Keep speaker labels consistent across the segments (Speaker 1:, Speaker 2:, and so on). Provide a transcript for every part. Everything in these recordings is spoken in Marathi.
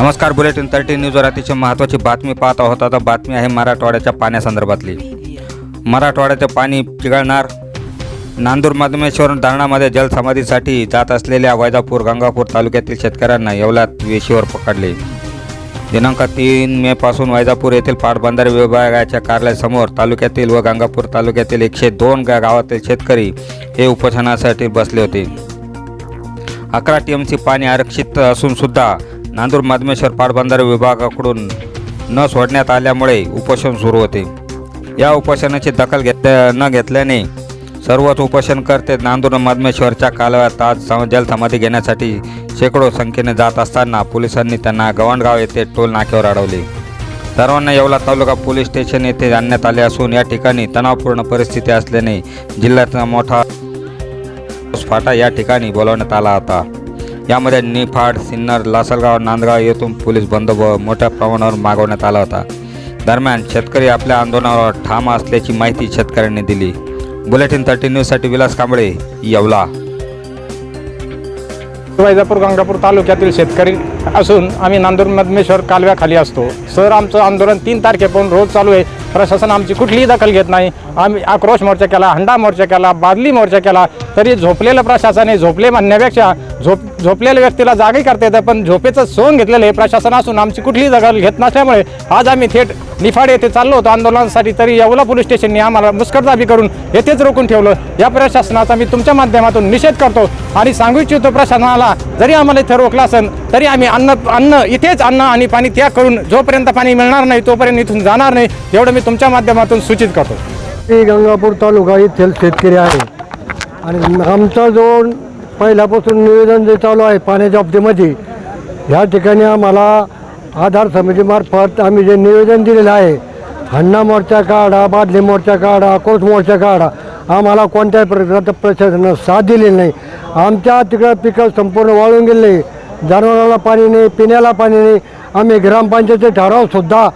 Speaker 1: नमस्कार बुलेटिन थर्टी न्यूजवर अतिशय महत्त्वाची बातमी पाहत आहोत. आता बातमी आहे मराठवाड्याच्या पाण्यासंदर्भातली. मराठवाड्याचे पाणी चिघळणार नांदूर मधमेश्वर धरणामध्ये जलसमाधीसाठी जात असलेल्या वैजापूर गंगापूर तालुक्यातील शेतकऱ्यांना येवल्यात वेशीवर पकडले. दिनांक तीन मे पासून वैजापूर येथील पाटबंधारे विभागाच्या कार्यालयासमोर तालुक्यातील व गंगापूर तालुक्यातील एकशे दोन गावातील शेतकरी हे उपोषणासाठी बसले होते. अकरा टी एम सी पाणी आरक्षित असून सुद्धा नांदूर मधमेश्वर पाटबंधारे विभागाकडून न सोडण्यात आल्यामुळे उपोषण सुरू होते. या उपोषणाची दखल घेत न घेतल्याने सर्वच उपोषणकर्ते नांदूर मधमेश्वरच्या कालव्यात आज जलसमाधी घेण्यासाठी शेकडो संख्येने जात असताना पोलिसांनी त्यांना गवंडगाव येथे टोल नाक्यावर अडवले. सर्वांना येवला तालुका पोलीस स्टेशन येथे आणण्यात आले असून या ठिकाणी तणावपूर्ण परिस्थिती असल्याने जिल्ह्याचा मोठा फाटा या ठिकाणी बोलवण्यात आला होता. यामध्ये निफाड सिन्नर लासलगाव नांदगाव येथून पोलीस बंदोबस्त मोठ्या प्रमाणावर मागवण्यात आला होता. दरम्यान शेतकरी आपल्या आंदोलनावर ठाम असल्याची माहिती शेतकऱ्यांनी दिली. बुलेटिन थर्टी न्यूजसाठी विलास कांबळे येवला.
Speaker 2: वैजापूर गंगापूर तालुक्यातील शेतकरी असून आम्ही नांदूर मधमेश्वर कालव्याखाली असतो. सर आमचं आंदोलन तीन तारखेपासून रोज चालू आहे. प्रशासन आमची कुठलीही दखल घेत नाही. आम्ही आक्रोश मोर्चा केला हंडा मोर्चा केला बादली मोर्चा केला. तरी झोपलेलं प्रशासन आहे झोपले म्हणण्यापेक्षा झोप झोपलेल्या व्यक्तीला जागी करता येतं पण झोपेचं सोन घेतलेलं आहे प्रशासन असून आमची कुठलीही दखल घेत नसल्यामुळे आज आम्ही थेट निफाड येथे चाललो होतो आंदोलनासाठी. तरी येवला पोलीस स्टेशनने आम्हाला मुस्कटदाबी करून येथेच रोखून ठेवलं. या प्रशासनाचा मी तुमच्या माध्यमातून निषेध करतो आणि सांगू इच्छितो प्रशासनाला जरी आम्हाला इथे रोखला असेल तरी आम्ही अन्न अन्न इथेच अन्न आणि पाणी त्याग करून जोपर्यंत पाणी मिळणार नाही तोपर्यंत इथून जाणार नाही एवढं मी तुमच्या माध्यमातून सूचित करतो.
Speaker 3: मी गंगापूर तालुका येथील शेतकरी आहे. आणि आमचा जो पहिल्यापासून निवेदन जे चालू आहे पाण्याच्या बाबतीमध्ये ह्या ठिकाणी आम्हाला आधार समितीमार्फत आम्ही जे निवेदन दिलेलं आहे हन्ना मोर्चा काढा बादली मोर्चा काढा कोर्स मोर्चा काढा आम्हाला कोणत्याही प्रकारचं प्रशासनानं साथ दिलेली नाही. आमच्या तिकडं पिकं संपूर्ण वाळून गेले. जनावराला पाणी नाही पिण्याला पाणी नाही. आम्ही ग्रामपंचायतचे ठरावसुद्धा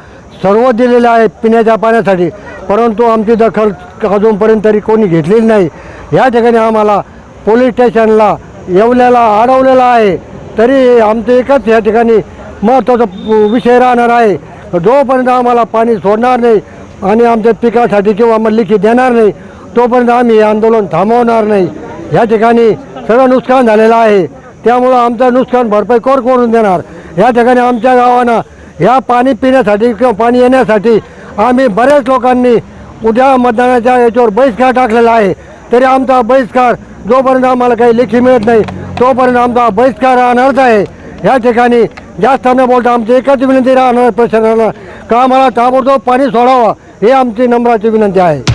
Speaker 3: सर्व दिलेले आहे पिण्याच्या पाण्यासाठी. परंतु आमची दखल अजूनपर्यंत तरी कोणी घेतलेली नाही. या ठिकाणी आम्हाला पोलीस स्टेशनला येवल्याला अडवलेला आहे. तरी आमचं एकच या ठिकाणी महत्त्वाचा विषय राहणार आहे. जोपर्यंत आम्हाला पाणी सोडणार नाही आणि आमच्या पिकासाठी किंवा आम्हाला लिखी देणार नाही तोपर्यंत आम्ही हे आंदोलन थांबवणार नाही. या ठिकाणी सगळं नुकसान झालेलं आहे. त्यामुळं आमचं नुकसान भरपाई कोण करून देणार? या ठिकाणी आमच्या गावानं ह्या पाणी पिण्यासाठी किंवा पाणी येण्यासाठी आम्ही बऱ्याच लोकांनी उद्या मतदानाच्या याच्यावर बहिष्कार टाकलेला आहे. तरी आमचा बहिष्कार जोपर्यंत आम्हाला काही लेखी मिळत नाही तोपर्यंत आमचा बहिष्कार राहणारच आहे. या ठिकाणी जास्त न बोलता आमची एकच विनंती राहणार प्रशासनाला का आम्हाला ताबडतोब पाणी सोडावं हे आमची नम्राची विनंती आहे.